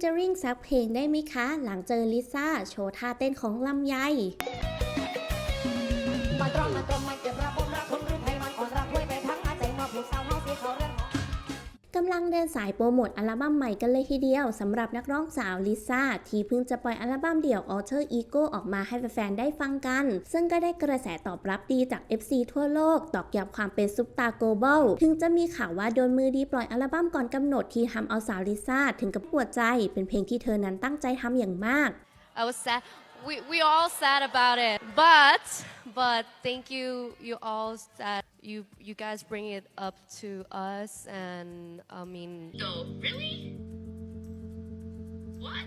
เจอริงซักเพลงได้ไหมคะ หลังเจอลิซ่า โชว์ท่าเต้นของลำไยมาตรอมาตร กำลังเดินสายโปรโมทอัลบั้มใหม่กันเลยทีเดียวสำหรับนักร้องสาวลิซ่าที่เพิ่งจะปล่อยอัลบั้มเดี่ยว Alter Ego ออกมาให้แฟนๆได้ฟังกัน ซึ่งก็ได้กระแสตอบรับดีจาก FC ทั่วโลก ตอกย้ำความเป็นซุปตาร์ global ถึงจะมีข่าวว่าโดนมือดีปล่อยอัลบั้มก่อนกำหนดที่ทำเอาสาวลิซ่าถึงกับปวดใจ เป็นเพลงที่เธอนั้นตั้งใจทำอย่างมาก I was sad. We we all sad about it, but but thank you you all that you you guys bring it up to us and I mean No, really? What?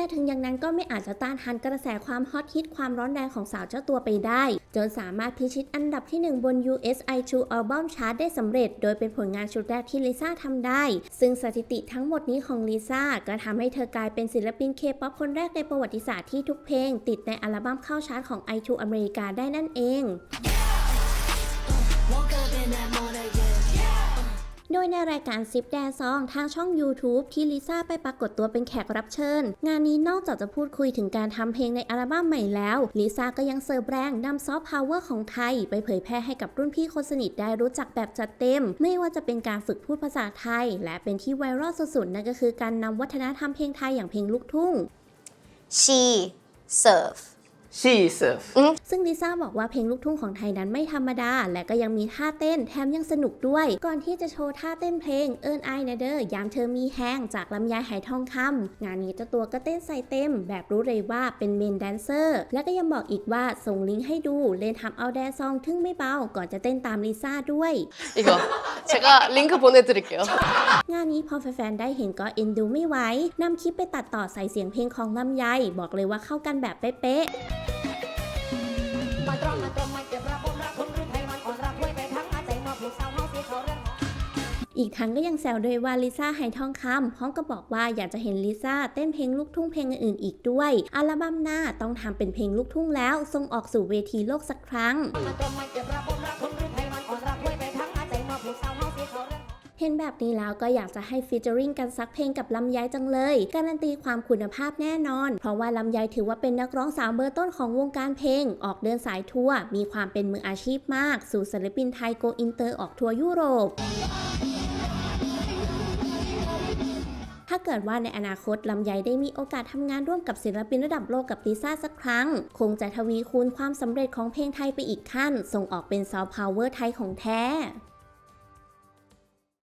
แต่ถึงอย่างนั้นก็ไม่อาจจะต้านทานกระแสความฮอตฮิตความร้อนแรงของสาวเจ้าตัวไปได้ จนสามารถพิชิตอันดับที่ 1 บน US iTunes Album Chart ได้สำเร็จ โดยเป็นผลงานชุดแรกที่ลิซ่าทำได้ ซึ่งสถิติทั้งหมดนี้ของลิซ่าก็ทำให้เธอกลายเป็นศิลปินเคป๊อปคนแรกในประวัติศาสตร์ที่ทุกเพลง ติดในอัลบั้มเข้าชาร์ตของ iTunes อเมริกาได้นั่นเอง โดยในรายการซิปแดซองทางช่อง YouTube ที่ลิซ่าไปปรากฏตัวเป็นแขกรับเชิญ งานนี้นอกจากจะพูดคุยถึงการทำเพลงในอัลบั้มใหม่แล้วลิซ่าก็ยังเสิร์ฟแรงนำซอฟต์พาวเวอร์ของไทย ไปเผยแพร่ให้กับรุ่นพี่คนสนิทได้รู้จักแบบจัดเต็ม ไม่ว่าจะเป็นการฝึกพูดภาษาไทย และเป็นที่ไวรัลสุดๆนั่นก็คือการนำวัฒนธรรมเพลงไทยอย่างเพลงลูกทุ่ง she serve Jesus ซึ่งลิซ่าบอกว่าเพลงลูกทุ่งของไทยนั้นไม่ธรรมดา และก็ยังมีท่าเต้นแถมยังสนุกด้วย ก่อนที่จะโชว์ท่าเต้นเพลงเอิญไอเนเดอร์ยามเธอมีแหงจากลำไยหายทองคำงานนี้เจ้าตัวก็เต้นใส่เต็ม แบบรู้เลยว่าเป็นเมนแดนเซอร์ และก็ยังบอกอีกว่าส่งลิงก์ให้ดูเล่นทำเอาแดนซองทึ่งไม่เบา ก่อนจะเต้นตามลิซ่าด้วยอีกเหรอฉันก็ลิงก์ขบวนเดกเกงานนี้พอแฟนๆได้เห็นก็เอ็นดูไม่ไหวนำคลิปไปตัดต่อใส่เสียงเพลงของลำไยบอกเลยว่าเข้ากันแบบเป๊ะ มาตรอมมาตรอมมาเก็บระบบรักคนหรือไทยมันอ่อนรักไว้ไปทั้งอาใจมาผูกสาวเฮาสีเขาเรื่องอีกทั้งก็ยังแซวด้วยว่าลิซ่าหายทองคำพร้อมกับบอกว่าอยากจะเห็นลิซ่าเต้นเพลงลูกทุ่งเพลงอื่นอีกด้วย อัลบั้มหน้าต้องทำเป็นเพลงลูกทุ่งแล้วส่งออกสู่เวทีโลกสักครั้ง เห็นแบบนี้แล้วก็อยากจะให้ฟีเจอริงกันสักเพลงกับลำไยจังเลย การันตีความคุณภาพแน่นอน เพราะว่าลำไยถือว่าเป็นนักร้องสาวเบอร์ต้นของวงการเพลง ออกเดินสายทัวร์มีความเป็นมืออาชีพมาก สู่ศิลปินไทยโกอินเตอร์ออกทัวร์ยุโรปถ้าเกิดว่าในอนาคตลำไยได้มีโอกาสทำงานร่วมกับศิลปินระดับโลกกับลิซ่าสักครั้ง คงจะทวีคูณความสำเร็จของเพลงไทยไปอีกขั้น ส่งออกเป็นซอฟต์พาวเวอร์ไทยของแท้